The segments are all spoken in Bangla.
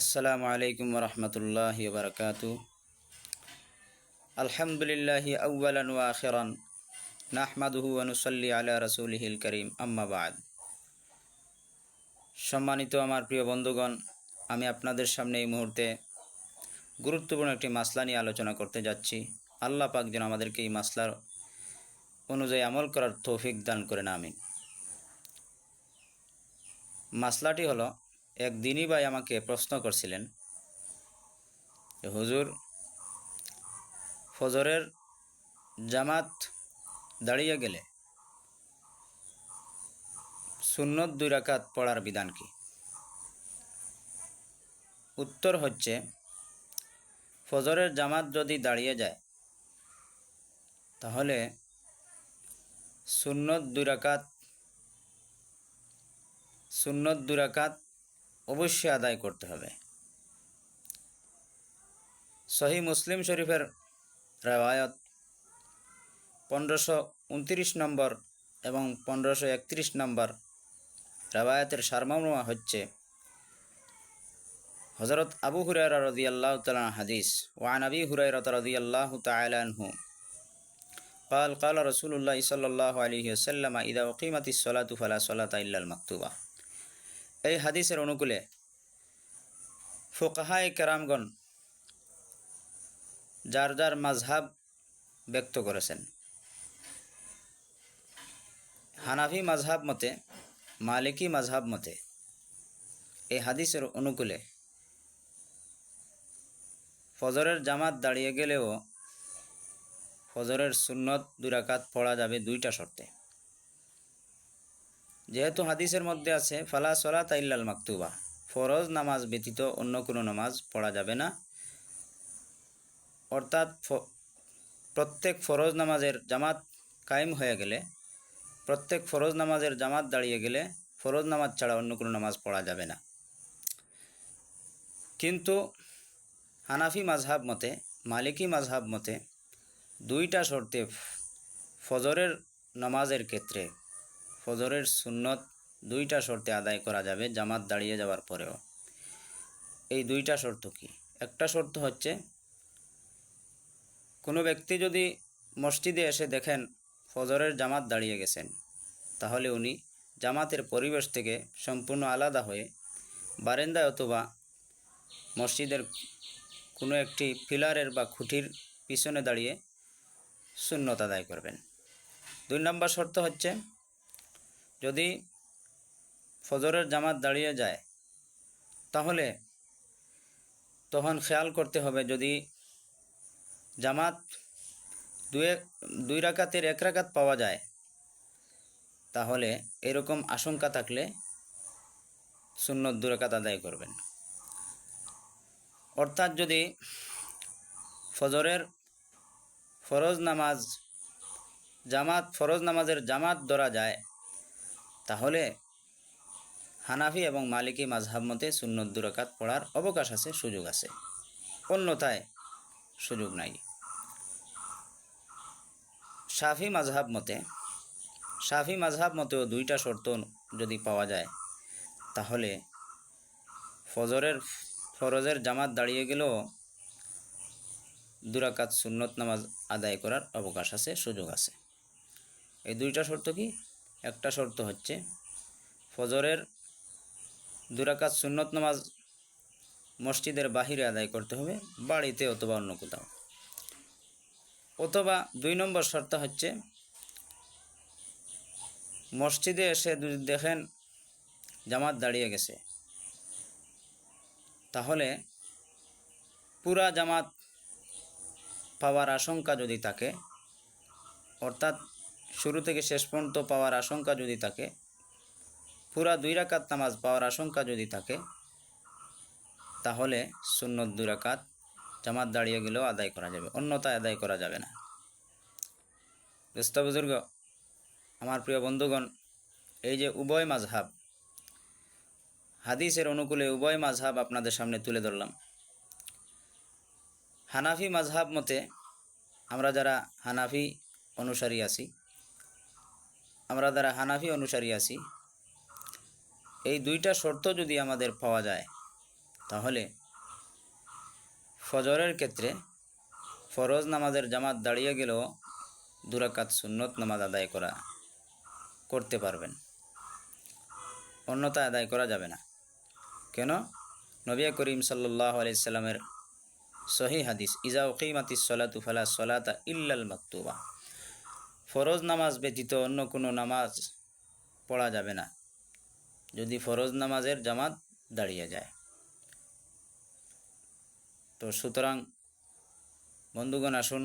আসসালামু আলাইকুম রহমতুল্লাহ বরকাত আলহামদুলিল্লাহ আউ্বালান আখিরান। নাহমাদুহু অনুসল্লি আলা রসুলহিল করিম। আম্মাবাদ সম্মানিত আমার প্রিয় বন্ধুগণ, আমি আপনাদের সামনে এই মুহূর্তে গুরুত্বপূর্ণ একটি মাসলা নিয়ে আলোচনা করতে যাচ্ছি। আল্লাহ পাক যেন আমাদেরকে এই মাসলার অনুযায়ী আমল করার তৌফিক দান করেন, আমিন। মাসলাটি হলো এক দিনই ভাই আমাকে প্রশ্ন করছিলেন হুজুর, ফজরের জামাত দাঁড়িয়ে গেলে সুন্নত দুই রাকাত পড়ার বিধান কি? উত্তর হচ্ছে, ফজরের জামাত যদি দাঁড়িয়ে যায়, তাহলে সুন্নত দুই রাকাত, সুন্নত দুই রাকাত অবশ্যই আদায় করতে হবে সহি মুসলিম শরীফের রেওয়ায়ত পনেরোশো উনত্রিশ নম্বর এবং পনেরোশো একত্রিশ নম্বর রেওয়ায়তের সারমর্ম হচ্ছে হজরত আবু হুরায়রা রদি আল্লাহ তালা হাদিস ওয়ান আবি হুরায়রত রদি আল্লাহ তালানহু قال قال رسول الله صلى الله عليه وسلم إذا أقيمت الصلاة فلا صلاة إلا المكتوبة এই হাদিসের অনুকূলে ফোকাহায় কেরামগণ যার যার মাঝহাব ব্যক্ত করেছেন। হানাফি মাঝহাব মতে, মালিকি মাঝহাব মতে এই হাদিসের অনুকূলে ফজরের জামাত দাঁড়িয়ে গেলেও ফজরের সুন্নত দুরাকাত পড়া যাবে দুইটা শর্তে। যেহেতু হাদিসের মধ্যে আছে, ফালা সলা তাইল্লাল মাকতুবা। ফরজ নামাজ ব্যতীত অন্য কোনো নামাজ পড়া যাবে না। অর্থাৎ প্রত্যেক ফরজ নামাজের জামাত কায়েম হয়ে গেলে, প্রত্যেক ফরজ নামাজের জামাত দাঁড়িয়ে গেলে ফরজ নামাজ ছাড়া অন্য কোনো নামাজ পড়া যাবে না। কিন্তু হানাফি মাঝহাব মতে, মালিকি মাঝহাব মতে, দুইটা শর্তে ফজরের নামাজের ক্ষেত্রে ফজরের সুন্নত দুইটা শর্তে আদায় করা যাবে জামাত দাঁড়িয়ে যাওয়ার পরেও। এই দুইটা শর্ত কি? একটা শর্ত হচ্ছে, কোনো ব্যক্তি যদি মসজিদে এসে দেখেন ফজরের জামাত দাঁড়িয়ে গেছেন, তাহলে উনি জামাতের পরিবেশ থেকে সম্পূর্ণ আলাদা হয়ে বারেন্দায় অথবা মসজিদের কোনো একটি পিলারের বা খুঁটির পিছনে দাঁড়িয়ে শূন্যত আদায় করবেন। দুই নম্বর শর্ত হচ্ছে যদি ফজরের জামাত দাঁড়িয়ে যায়, তাহলে তখন খেয়াল করতে হবে যদি জামাত দুই দুই রাকাতের এক রাকাত পাওয়া যায়, তাহলে এরকম আশঙ্কা থাকলে শূন্য দু রাকাত আদায় করবেন। অর্থাৎ যদি ফজরের ফরজ নামাজ, জামাত ফরজ নামাজের জামাত ধরা যায় তাহলে হানাফি এবং মালিকি মাঝহাব মতে সুন্নত দুরাকাত পড়ার অবকাশ আছে, সুযোগ আছে। অন্যথায় সুযোগ নাই। সাফি মাঝহাব মতে সাফি মাঝহাব মতেও দুইটা শর্ত যদি পাওয়া যায়, তাহলে ফজরের, ফরজের জামাত দাঁড়িয়ে গেলেও দুরাকাত সুন্নত নামাজ আদায় করার অবকাশ আছে, সুযোগ আছে। এই দুইটা শর্ত কি? একটা শর্ত হচ্ছে ফজরের দুরাকাত সুন্নত নামাজ মসজিদের বাহিরে আদায় করতে হবে, বাড়িতে অথবা অন্য কোথাও। অথবা দুই নম্বর শর্ত হচ্ছে মসজিদে এসে যদি দেখেন জামাত দাঁড়িয়ে গেছে, তাহলে পুরা জামাত পাওয়ার আশঙ্কা যদি থাকে, অর্থাৎ শুরু থেকে শেষ পর্যন্ত পাওয়ার আশঙ্কা যদি থাকে, পুরা দুই রাকাত নামাজ পাওয়ার আশঙ্কা যদি থাকে, তাহলে সুন্নত দুই রাকাত জামাত দাঁড়িয়ে গেলেও আদায় করা যাবে, অন্যথায় আদায় করা যাবে না। দোস্ত বুজুর্গ আমার প্রিয় বন্ধুগণ, এই যে উভয় মাঝহাব হাদিসের অনুকূলে উভয় মাঝহাব আপনাদের সামনে তুলে ধরলাম। হানাফি মাঝহাব মতে আমরা যারা হানাফি অনুসারী আছি আমরা যারা হানাফি অনুসারী আছি। এই দুইটা শর্ত যদি আমাদের পাওয়া যায়, তাহলে ফজরের ক্ষেত্রে ফরজ নামাজের জামাত দাঁড়িয়ে গেলেও দুরাকাত সুন্নত নামাজ আদায় করা, করতে পারবেন। অন্যতা আদায় করা যাবে না। কেন? নবিয়া করিম সাল্লাহ আলাইসাল্লামের সহি হাদিস, ইজা উকিমাতি সলাতু ফালা সলাতা ইল্লাল মাকতুবা। ফরজ নামাজ ব্যতীত অন্য কোনো নামাজ পড়া যাবে না, যদি ফরজ নামাজের জামাত দাঁড়িয়ে যায়। তো সুতরাং বন্ধুগণ, আসুন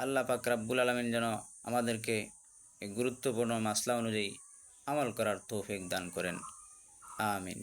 আল্লাহ পাক রাব্বুল আলমিন যেন আমাদেরকে গুরুত্বপূর্ণ মাসলা অনুযায়ী আমল করার তৌফিক দান করেন। আমিন।